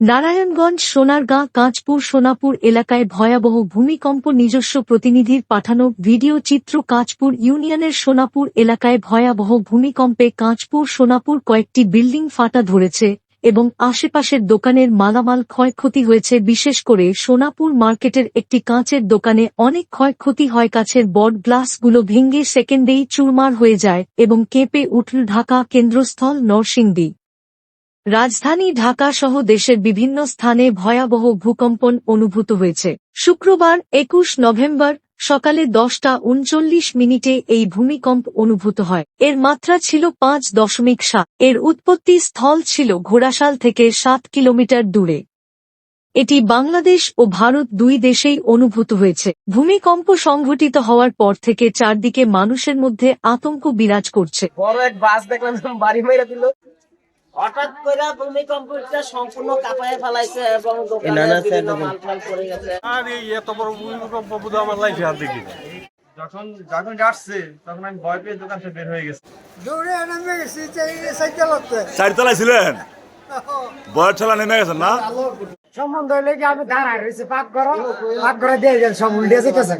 নারায়ণগঞ্জ, সোনারগাঁ, কাঁচপুর, সোনাপুর এলাকায় ভয়াবহ ভূমিকম্প নিজস্ব প্রতিনিধির পাঠানো ভিডিও চিত্র কাঁচপুর ইউনিয়নের সোনাপুর এলাকায় ভয়াবহ ভূমিকম্পে কাঁচপুর, সোনাপুর কয়েকটি বিল্ডিং ফাটা ধরেছে এবং আশেপাশের দোকানের মালামাল ক্ষয়ক্ষতি হয়েছে। বিশেষ করে সোনাপুর মার্কেটের একটি কাঁচের দোকানে অনেক ক্ষয়ক্ষতি হয়। কাছের বড গ্লাসগুলো ভেঙে সেকেন্ডেই চুরমার হয়ে যায় এবং কেঁপে উঠল ঢাকা কেন্দ্রস্থল নরসিংদী। রাজধানী ঢাকা সহ দেশের বিভিন্ন স্থানে ভয়াবহ ভূকম্পন অনুভূত হয়েছে। শুক্রবার, একুশ নভেম্বর সকালে দশটা উনচল্লিশ মিনিটে এই ভূমিকম্প অনুভূত হয়। এর মাত্রা ছিল পাঁচ দশমিক সাত। এর উৎপত্তি স্থল ছিল ঘোড়াশাল থেকে সাত কিলোমিটার দূরে। এটি বাংলাদেশ ও ভারত দুই দেশেই অনুভূত হয়েছে। ভূমিকম্প সংঘটিত হওয়ার পর থেকে চারদিকে মানুষের মধ্যে আতঙ্ক বিরাজ করছে। বড় এক বাস দেখলাম, বাড়ি মেরে দিল। হঠাৎ করে ভূমিকম্পটা সম্পূর্ণ কাঁপায় ফেলাইছে এবং দোকানে বিভিন্ন মাল পড়ে গেছে। আর এই এত বড় ভূমিকম্প বোধহয় আমার লাইফে আর দেখি যখন যখন আসছে তখন আমি ভয় পেয়ে দোকান বের হয়ে গেছি। দৌড়ে নেমে গেছি সাইকেল হচ্ছে চারতলায় ছিলেন? ঠেলা নেমে গেছেন না? সম্বন্ধ হইলে কি আমি দাঁড়ায় রয়েছে পাক করো পাক করে দিয়ে গেল সব উল্টে যেতেছে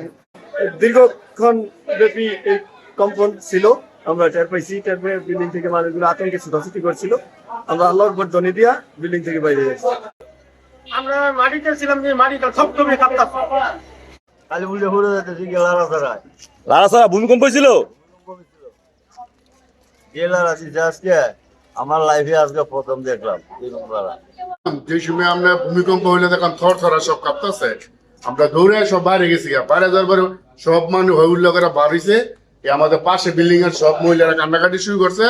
দীর্ঘক্ষণ ব্যাপী এই কম্পন ছিল। আমরা টের পাইছি টের পেয়ে বিল্ডিং থেকে মানুষগুলো আতঙ্কে ছুটাছুটি করছিল। আমরা আল্লাহর উপর ধ্বনি দিয়া বিল্ডিং থেকে বাইরে গেছি আমরা মাটিতে ছিলাম যে মাটিটা কাঁপতাম খালি উল্টে ঘুরে যেতেছি গেলার আসারায় ভূমিকম্প হয়েছিল জেলার আছি আজকে। আমার লাইফে আজকে প্রথম দেখলাম এরকম। যে সময় আমরা ভূমিকম্প হইলে দেখলাম থর থরা সব কাঁপতেছে। আমরা দৌড়ে সব বাইরে গেছি বাইরে যাওয়ার পরে সব মানুষ হই উল্লেখরা বার হইছে। এই আমাদের পাশে বিল্ডিং এর সব মহিলারা কান্নাকাটি শুরু করছে।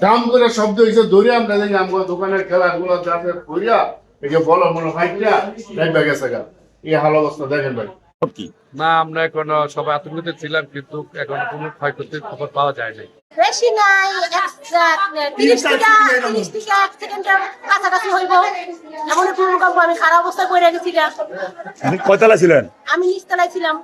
দাম করে শব্দ হয়েছে দৌড়ে আমরা দেখি আমার দোকানের খেলা গুলো যাতে করিয়া যে বলো মনে ফাইটিয়া লাইফে গেছে গা। এই হাল অবস্থা দেখেন ভাই। না আমরা এখন সবাই আতঙ্কিত ছিলাম কিন্তু এখন কোনো ক্ষয়ক্ষতির খবর পাওয়া যায় নাই। বেশি নাই তিরিশ টাকা তিরিশ টাকা এক সেকেন্ডের কাছাকাছি হইব। এমন ভূমিকম্প আমি খারাপ অবস্থা করে গেছিলাম কয়তলা ছিলেন? আমি নিচতলায় ছিলাম।